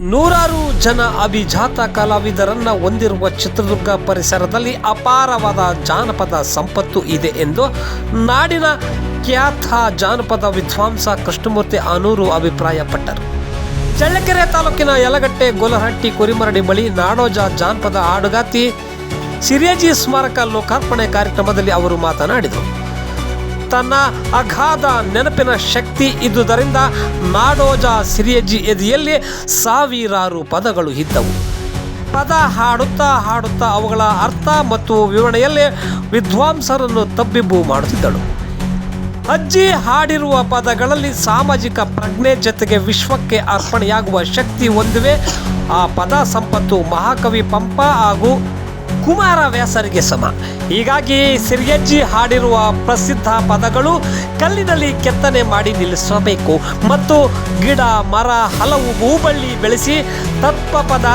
ನೂರಾರು ಜನ ಅಭಿಜಾತ ಕಲಾವಿದರನ್ನ ಹೊಂದಿರುವ ಚಿತ್ರದುರ್ಗ ಪರಿಸರದಲ್ಲಿ ಅಪಾರವಾದ ಜಾನಪದ ಸಂಪತ್ತು ಇದೆ ಎಂದು ನಾಡಿನ ಖ್ಯಾತ ಜಾನಪದ ವಿದ್ವಾಂಸ ಕೃಷ್ಣಮೂರ್ತಿ ಅನೂರು ಅಭಿಪ್ರಾಯಪಟ್ಟರು. ಚಳ್ಳಕೆರೆ ತಾಲೂಕಿನ ಯಲಗಟ್ಟೆ ಗೋಲಹಟ್ಟಿ ಕುರಿಮರಡಿ ಬಳಿ ನಾಡೋಜ ಜಾನಪದ ಹಾಡುಗಾತಿ ಸಿರಿಯಜಿ ಸ್ಮಾರಕ ಲೋಕಾರ್ಪಣೆ ಕಾರ್ಯಕ್ರಮದಲ್ಲಿ ಅವರು ಮಾತನಾಡಿದರು. ತನ್ನ ಅಗಾಧ ನೆನಪಿನ ಶಕ್ತಿ ಇದ್ದುದರಿಂದ ನಾಡೋಜ ಸಿರಿಯಜ್ಜಿ ಎದೆಯಲ್ಲಿ ಸಾವಿರಾರು ಪದಗಳು ಇದ್ದವು. ಪದ ಹಾಡುತ್ತಾ ಹಾಡುತ್ತಾ ಅವುಗಳ ಅರ್ಥ ಮತ್ತು ವಿವರಣೆಯಲ್ಲಿ ವಿದ್ವಾಂಸರನ್ನು ತಬ್ಬಿಬ್ಬು ಮಾಡುತ್ತಿದ್ದಳು. ಅಜ್ಜಿ ಹಾಡಿರುವ ಪದಗಳಲ್ಲಿ ಸಾಮಾಜಿಕ ಪ್ರಜ್ಞೆ ಜೊತೆಗೆ ವಿಶ್ವಕ್ಕೆ ಅರ್ಪಣೆಯಾಗುವ ಶಕ್ತಿ ಹೊಂದಿವೆ. ಆ ಪದ ಸಂಪತ್ತು ಮಹಾಕವಿ ಪಂಪ ಹಾಗೂ ಕುಮಾರ ವ್ಯಾಸರಿಗೆ ಸಮ. ಹೀಗಾಗಿ ಸಿರಿಯಜ್ಜಿ ಹಾಡಿರುವ ಪ್ರಸಿದ್ಧ ಪದಗಳು ಕಲ್ಲಿನಲ್ಲಿ ಕೆತ್ತನೆ ಮಾಡಿ ನಿಲ್ಲಿಸಬೇಕು. ಮತ್ತು ಗಿಡ, ಮರ ಹಲವು ಹೂಬಳ್ಳಿ ಬೆಳೆಸಿ ತತ್ವಪದ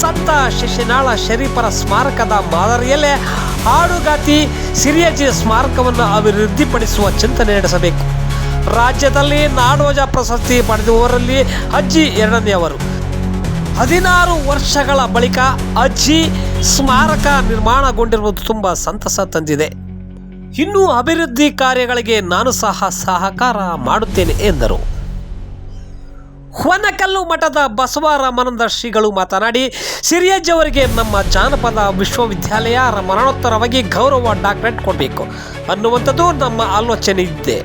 ಸಂತ ಶಿಶಿನಾಳ ಶರೀಫರ ಸ್ಮಾರಕದ ಮಾದರಿಯಲ್ಲೇ ಹಾಡುಗಾತಿ ಸಿರಿಯಜ್ಜಿ ಸ್ಮಾರಕವನ್ನು ಅಭಿವೃದ್ಧಿಪಡಿಸುವ ಚಿಂತನೆ ನಡೆಸಬೇಕು. ರಾಜ್ಯದಲ್ಲಿ ನಾಡೋಜ ಪ್ರಶಸ್ತಿ ಪಡೆದವರಲ್ಲಿ ಅಜ್ಜಿ ಎರಡನೆಯವರು. ಹದಿನಾರು ವರ್ಷಗಳ ಬಳಿಕ ಅಜ್ಜಿ ಸ್ಮಾರಕ ನಿರ್ಮಾಣಗೊಂಡಿರುವುದು ತುಂಬ ಸಂತಸ ತಂದಿದೆ. ಇನ್ನೂ ಅಭಿವೃದ್ಧಿ ಕಾರ್ಯಗಳಿಗೆ ನಾನು ಸಹ ಸಹಕಾರ ಮಾಡುತ್ತೇನೆ, ಎಂದರು. ಹೊನಕಲ್ಲು ಮಠದ ಬಸವರಾಮಾನಂದ ಶ್ರೀಗಳು ಮಾತನಾಡಿ, ಸಿರಿಯಜ್ಜವರಿಗೆ ನಮ್ಮ ಜಾನಪದ ವಿಶ್ವವಿದ್ಯಾಲಯ ಮರಣೋತ್ತರವಾಗಿ ಗೌರವ ಡಾಕ್ಟರೇಟ್ ಕೊಡಬೇಕು ಅನ್ನುವಂಥದ್ದು ನಮ್ಮ ಆಲೋಚನೆ ಇದೆ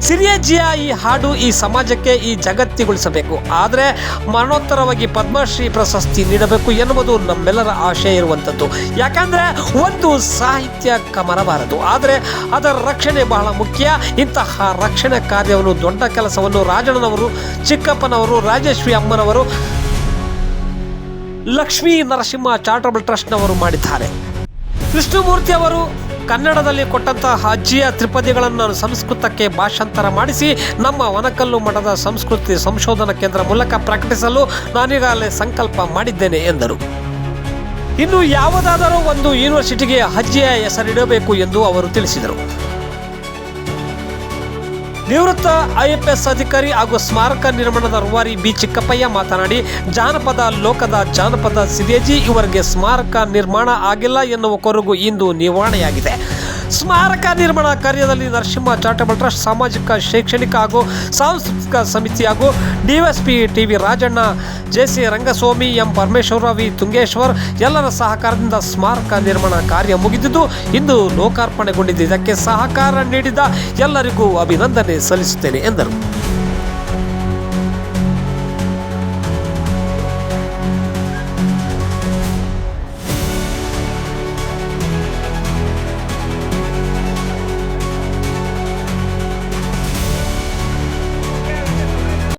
ಸಿರಿಯಜ್ಜಿಯ ಈ ಹಾಡು ಈ ಸಮಾಜಕ್ಕೆ ಈ ಜಗತ್ತಿಗೊಳಿಸಬೇಕು. ಆದರೆ ಮರಣೋತ್ತರವಾಗಿ ಪದ್ಮಶ್ರೀ ಪ್ರಶಸ್ತಿ ನೀಡಬೇಕು ಎನ್ನುವುದು ನಮ್ಮೆಲ್ಲರ ಆಶಯ ಇರುವಂಥದ್ದು. ಯಾಕಂದರೆ ಒಂದು ಸಾಹಿತ್ಯ ಕಮರಬಾರದು. ಆದರೆ ಅದರ ರಕ್ಷಣೆ ಬಹಳ ಮುಖ್ಯ. ಇಂತಹ ರಕ್ಷಣೆ ಕಾರ್ಯವನ್ನು, ದೊಡ್ಡ ಕೆಲಸವನ್ನು ರಾಜಣ್ಣನವರು, ಚಿಕ್ಕಪ್ಪನವರು, ರಾಜೇಶ್ವರಿ ಅಮ್ಮನವರು, ಲಕ್ಷ್ಮೀ ನರಸಿಂಹ ಚಾರಿಟಬಲ್ ಟ್ರಸ್ಟ್ನವರು ಮಾಡಿದ್ದಾರೆ. ವಿಷ್ಣುಮೂರ್ತಿ ಅವರು ಕನ್ನಡದಲ್ಲಿ ಕೊಟ್ಟಂತಹ ಅಜ್ಜಿಯ ತ್ರಿಪದಿಗಳನ್ನು ಸಂಸ್ಕೃತಕ್ಕೆ ಭಾಷಾಂತರ ಮಾಡಿಸಿ ನಮ್ಮ ವನಕಲ್ಲು ಮಠದ ಸಂಸ್ಕೃತಿ ಸಂಶೋಧನಾ ಕೇಂದ್ರ ಮೂಲಕ ಪ್ರಕಟಿಸಲು ನಾನೀಗಾಗಲೇ ಸಂಕಲ್ಪ ಮಾಡಿದ್ದೇನೆ, ಎಂದರು. ಇನ್ನು ಯಾವುದಾದರೂ ಒಂದು ಯೂನಿವರ್ಸಿಟಿಗೆ ಅಜ್ಜಿಯ ಹೆಸರಿಡಬೇಕು ಎಂದು ಅವರು ತಿಳಿಸಿದರು. ನಿವೃತ್ತ ಐಎಫ್ಎಸ್ ಅಧಿಕಾರಿ ಹಾಗೂ ಸ್ಮಾರಕ ನಿರ್ಮಾಣದ ರೂವಾರಿ ಬಿ ಚಿಕ್ಕಪ್ಪಯ್ಯ ಮಾತನಾಡಿ, ಜಾನಪದ ಲೋಕದ ಜಾನಪದ ಸಿದೇಜಿ ಇವರಿಗೆ ಸ್ಮಾರಕ ನಿರ್ಮಾಣ ಆಗಿಲ್ಲ ಎನ್ನುವ ಕೊರಗು ಇಂದು ನಿವಾರಣೆಯಾಗಿದೆ. ಸ್ಮಾರಕ ನಿರ್ಮಾಣ ಕಾರ್ಯದಲ್ಲಿ ನರಸಿಂಹ ಚಾರಿಟಬಲ್ ಟ್ರಸ್ಟ್, ಸಾಮಾಜಿಕ, ಶೈಕ್ಷಣಿಕ ಹಾಗೂ ಸಾಂಸ್ಕೃತಿಕ ಸಮಿತಿ ಹಾಗೂ DSP T V Rajanna J C Rangaswamy M Parameshwara, V Tungeshwar ಎಲ್ಲರ ಸಹಕಾರದಿಂದ ಸ್ಮಾರಕ ನಿರ್ಮಾಣ ಕಾರ್ಯ ಮುಗಿದಿದ್ದು, ಇಂದು ಲೋಕಾರ್ಪಣೆಗೊಂಡಿದ್ದು ಇದಕ್ಕೆ ಸಹಕಾರ ನೀಡಿದ ಎಲ್ಲರಿಗೂ ಅಭಿನಂದನೆ ಸಲ್ಲಿಸುತ್ತೇನೆ ಎಂದರು.